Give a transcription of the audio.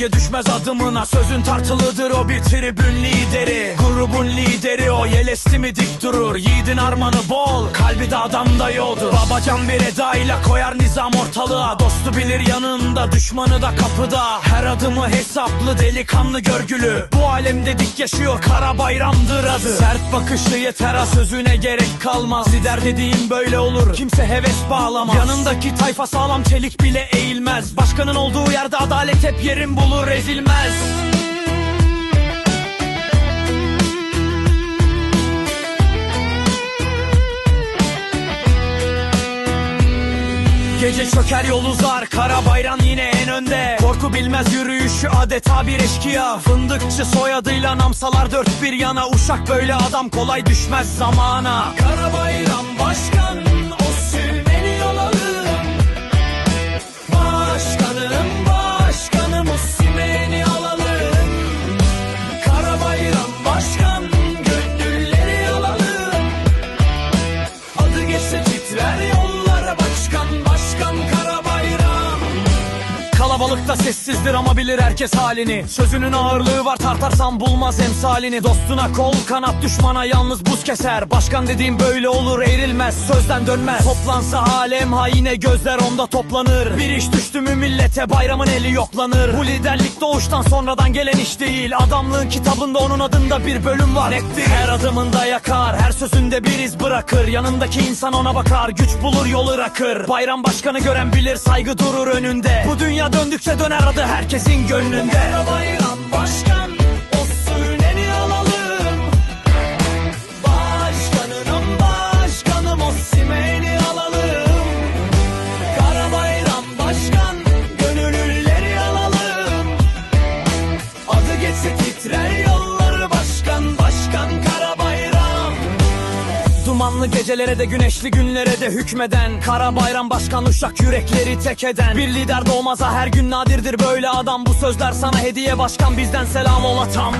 gölge düşmez adımına Sözün tartılıdır o bir tribün lideri. Grubun lideri o yelesti mi dik durur. Yiğidin armanı bol kalbi de adamda yoldur. Babacan bir edayla koyar nizam ortalığa. Dostu bilir yanında düşmanı da kapıda. Her adımı hesaplı delikanlı görgülü. Bu alemde dik yaşıyor kara bayramdır adı. Sert bakışlı yeter ha sözüne gerek kalmaz. Lider dediğin böyle olur kimse heves bağlamaz. Yanındaki tayfa sağlam çelik bile eğilmez. Başkanın olduğu yerde adalet hep yerin bulur ezilmez Gece çöker yol uzar kara bayram yine en önde. Korku bilmez yürüyüşü adeta bir eşkıya. Fındıkçı soyadıyla namsalar dört bir yana. Uşak böyle adam kolay düşmez zamana. Kara bayram başkan Kalabalıkta sessizdir ama bilir herkes halini. Sözünün ağırlığı var tartarsan bulmaz emsalini. Dostuna kol kanat düşmana yalnız buz keser. Başkan dediğim böyle olur eğrilmez sözden dönmez. Toplansa alem haine gözler onda toplanır. Bir iş düştü mü millete bayramın eli yoklanır. Bu liderlik doğuştan sonradan gelen iş değil. Adamlığın kitabında onun adında bir bölüm var. Nettir Her adımında yakar her sözünde bir iz bırakır. Yanındaki insan ona bakar güç bulur yolu rakır. Bayram başkanı gören bilir saygı durur önünde. Bu dünya döndükçe döner adı herkesin gönlünde. O sürüneni alalım. Başkanım başkanım o simeni alalım. Kara bayram başkan gönüllüleri alalım. Adı geçse titrer yolları Dumanlı gecelere de güneşli günlere de hükmeden Kara bayram başkan uşak yürekleri tek eden. Bir lider doğmaza her gün nadirdir böyle adam. Bu sözler sana hediye başkan bizden selam ol atam